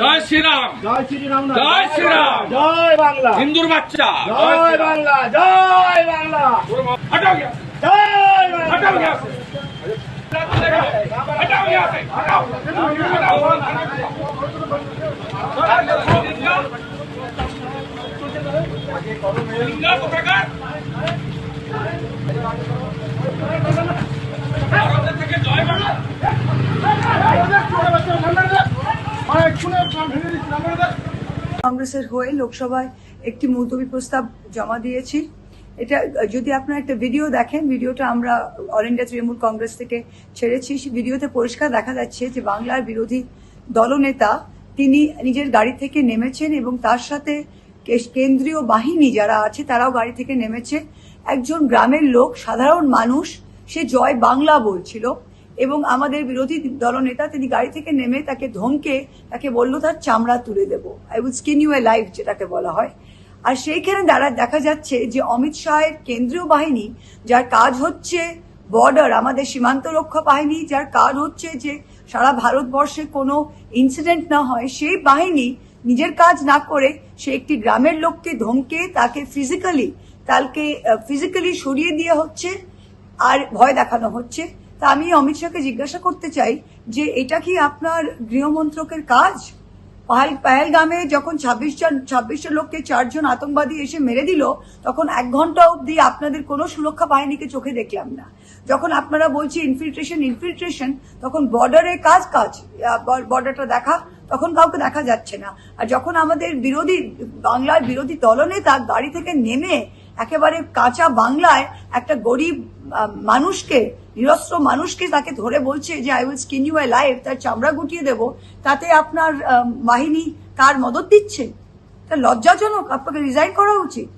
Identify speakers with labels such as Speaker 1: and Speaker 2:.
Speaker 1: জয় শ্রীরাম
Speaker 2: জয় শ্রীরাম না,
Speaker 1: জয় শ্রীরাম।
Speaker 2: জয় বাংলা
Speaker 1: হিন্দুর বাচ্চা
Speaker 2: জয়
Speaker 1: শ্রীরাম।
Speaker 2: বাংলা জয় বাংলা
Speaker 1: हटाओ यहाँ से,
Speaker 2: জয়
Speaker 1: हटाओ
Speaker 2: বাংলা
Speaker 1: यहाँ से। हटाओ यहाँ से, हटाओ। लिंगा को प्रकार
Speaker 3: কংগ্রেসের হয়ে লোকসভায় একটি মুলতবি প্রস্তাব জমা দিয়েছি। এটা যদি আপনারা একটা ভিডিও দেখেন, ভিডিওটা আমরা অল ইন্ডিয়া তৃণমূল কংগ্রেস থেকে ছেড়েছি। ভিডিওতে পরিষ্কার দেখা যাচ্ছে যে বাংলার বিরোধী দলনেতা তিনি নিজের গাড়ি থেকে নেমেছেন এবং তার সাথে কেন্দ্রীয় বাহিনী যারা আছে, তারাও গাড়ি থেকে নেমেছে। একজন গ্রামের লোক, সাধারণ মানুষ, সে জয় বাংলা বলছিল। এবং আমাদের বিরোধী দলনেতা তিনি গাড়ি থেকে নেমে তাকে ধমকে তাকে বলল, তার চামড়া তুলে দেবো। I will skin you alive যেটাকে বলা হয়। আর সেইখানে দ্বারা দেখা যাচ্ছে যে অমিত শাহের কেন্দ্রীয় বাহিনী, যার কাজ হচ্ছে বর্ডার আমাদের সীমান্ত রক্ষা বাহিনী, যার কাজ হচ্ছে যে সারা ভারতবর্ষে কোনো ইনসিডেন্ট না হয়, সেই বাহিনী নিজের কাজ না করে সে একটি গ্রামের লোককে ধমকে তাকে ফিজিক্যালি তাকে ফিজিক্যালি সরিয়ে দেওয়া হচ্ছে আর ভয় দেখানো হচ্ছে। তা আমি অমিত শাহকে জিজ্ঞাসা করতে চাই যে এটা কি আপনার গৃহমন্ত্রকের কাজ? পাহেল পাহেলগামে যখন ছাব্বিশ জন, ছাব্বিশটা লোককে চারজন আতঙ্কবাদী এসে মেরে দিল, তখন এক ঘণ্টা অবধি আপনাদের কোনো সুরক্ষা বাহিনীকে চোখে দেখলাম না। যখন আপনারা বলছি ইনফিল্ট্রেশন ইনফিল্ট্রেশন তখন বর্ডারে কাজ কাজ বর্ডারটা দেখা, তখন কাউকে দেখা যাচ্ছে না। আর যখন আমাদের বিরোধী, বাংলার বিরোধী দলনেতা গাড়ি থেকে নেমে একেবারে কাঁচা বাংলায় একটা গরিব মানুষকে নিরস্ত্র মানুষকে তাকে ধরে বলছে যে I will skin you alive তার চামড়া গুটিয়ে দেব। তাতে আপনার বাহিনী কার মদত দিচ্ছে? তা লজ্জাজনক, আপনাকে রিজাইন করা উচিত।